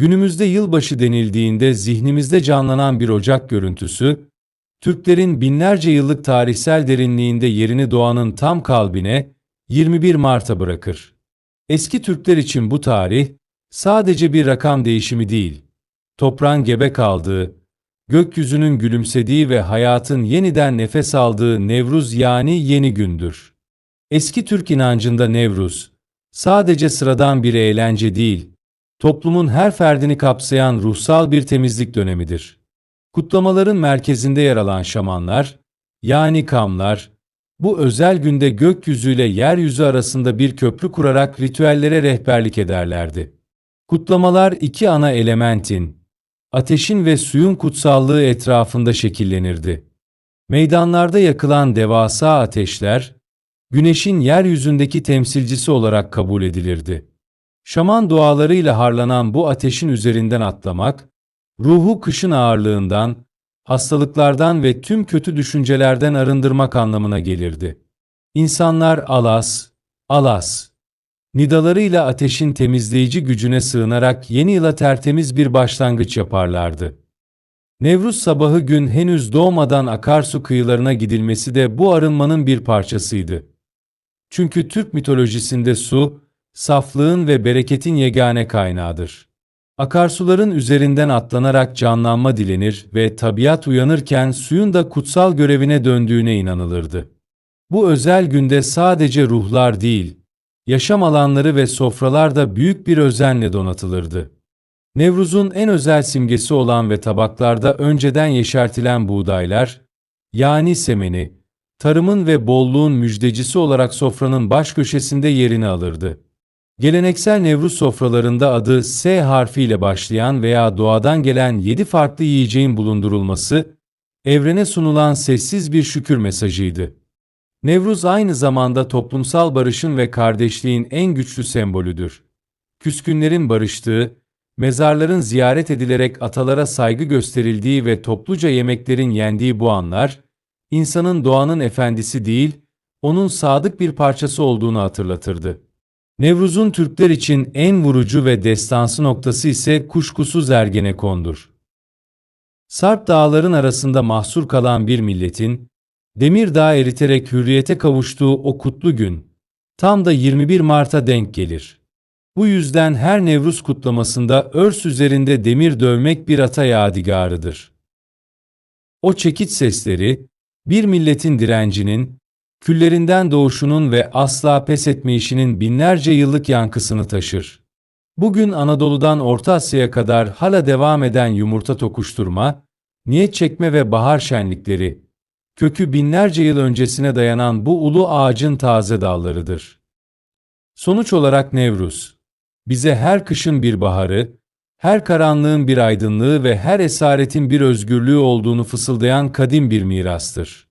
Günümüzde yılbaşı denildiğinde zihnimizde canlanan bir ocak görüntüsü, Türklerin binlerce yıllık tarihsel derinliğinde yerini doğanın tam kalbine 21 Mart'a bırakır. Eski Türkler için bu tarih sadece bir rakam değişimi değil, toprağın gebe kaldığı, gökyüzünün gülümsediği ve hayatın yeniden nefes aldığı Nevruz yani yeni gündür. Eski Türk inancında Nevruz, sadece sıradan bir eğlence değil, toplumun her ferdini kapsayan ruhsal bir temizlik dönemidir. Kutlamaların merkezinde yer alan şamanlar, yani kamlar, bu özel günde gökyüzüyle yeryüzü arasında bir köprü kurarak ritüellere rehberlik ederlerdi. Kutlamalar iki ana elementin, ateşin ve suyun kutsallığı etrafında şekillenirdi. Meydanlarda yakılan devasa ateşler, güneşin yeryüzündeki temsilcisi olarak kabul edilirdi. Şaman dualarıyla harlanan bu ateşin üzerinden atlamak, ruhu kışın ağırlığından, hastalıklardan ve tüm kötü düşüncelerden arındırmak anlamına gelirdi. İnsanlar alas, alas, nidalarıyla ateşin temizleyici gücüne sığınarak yeni yıla tertemiz bir başlangıç yaparlardı. Nevruz sabahı gün henüz doğmadan akarsu kıyılarına gidilmesi de bu arınmanın bir parçasıydı. Çünkü Türk mitolojisinde su, saflığın ve bereketin yegane kaynağıdır. Akarsuların üzerinden atlanarak canlanma dilenir ve tabiat uyanırken suyun da kutsal görevine döndüğüne inanılırdı. Bu özel günde sadece ruhlar değil, yaşam alanları ve sofralar da büyük bir özenle donatılırdı. Nevruz'un en özel simgesi olan ve tabaklarda önceden yeşertilen buğdaylar, yani semeni, tarımın ve bolluğun müjdecisi olarak sofranın baş köşesinde yerini alırdı. Geleneksel Nevruz sofralarında adı S harfiyle başlayan veya doğadan gelen 7 farklı yiyeceğin bulundurulması, evrene sunulan sessiz bir şükür mesajıydı. Nevruz aynı zamanda toplumsal barışın ve kardeşliğin en güçlü sembolüdür. Küskünlerin barıştığı, mezarların ziyaret edilerek atalara saygı gösterildiği ve topluca yemeklerin yendiği bu anlar, insanın doğanın efendisi değil, onun sadık bir parçası olduğunu hatırlatırdı. Nevruz'un Türkler için en vurucu ve destansı noktası ise kuşkusuz Ergenekon'dur. Sarp dağların arasında mahsur kalan bir milletin, Demirdağ eriterek hürriyete kavuştuğu o kutlu gün, tam da 21 Mart'a denk gelir. Bu yüzden her Nevruz kutlamasında örs üzerinde demir dövmek bir ata yadigarıdır. O çekiç sesleri, bir milletin direncinin, küllerinden doğuşunun ve asla pes etmeyişinin binlerce yıllık yankısını taşır. Bugün Anadolu'dan Orta Asya'ya kadar hala devam eden yumurta tokuşturma, niyet çekme ve bahar şenlikleri, kökü binlerce yıl öncesine dayanan bu ulu ağacın taze dallarıdır. Sonuç olarak Nevruz, bize her kışın bir baharı, her karanlığın bir aydınlığı ve her esaretin bir özgürlüğü olduğunu fısıldayan kadim bir mirastır.